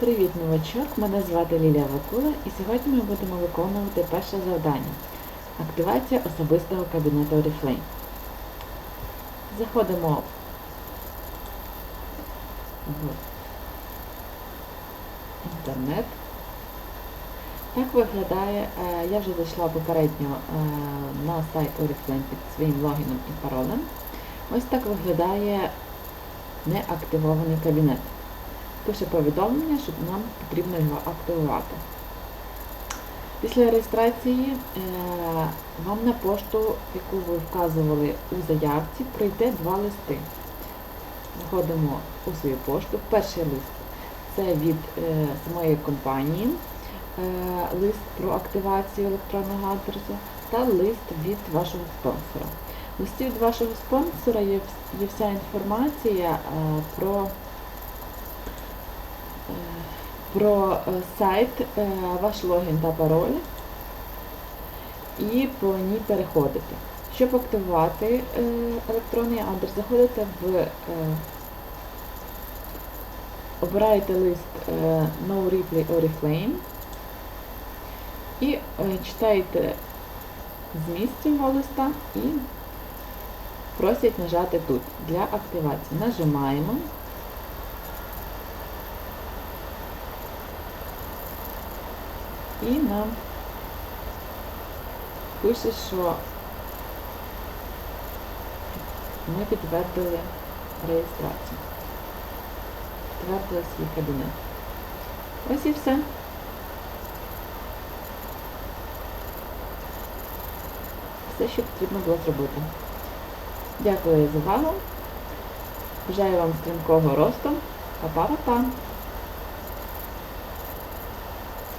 Привіт, новачок! Мене звати Лілія Вакула і сьогодні ми будемо виконувати перше завдання Активація особистого кабінету Oriflame. Заходимо в інтернет. Так виглядає, е, я вже зайшла попередньо е, на сайт Oriflame під своїм логіном і паролем. Ось так виглядає неактивований кабінет пише повідомлення, що нам потрібно його активувати. Після реєстрації е, вам на пошту, яку ви вказували у заявці, прийде два листи. Заходимо у свою пошту. Перший лист це від е, самої компанії, е, лист про активацію електронного адресу та лист від вашого спонсора. В листі від вашого спонсора є, вся інформація про про е, сайт, е, ваш логін та пароль і по ній переходите. Щоб активувати е, електронний адрес, заходите в обираєте лист No Replay Oriflame і читаєте зміст цього листа і просять нажати тут для активації. Нажимаємо. І нам пише, що ми підтвердили реєстрацію. Підтвердили свій кабінет. Ось і все. Все, що потрібно було зробити. Дякую за увагу. Бажаю вам стрімкого росту. Па-па-па-па!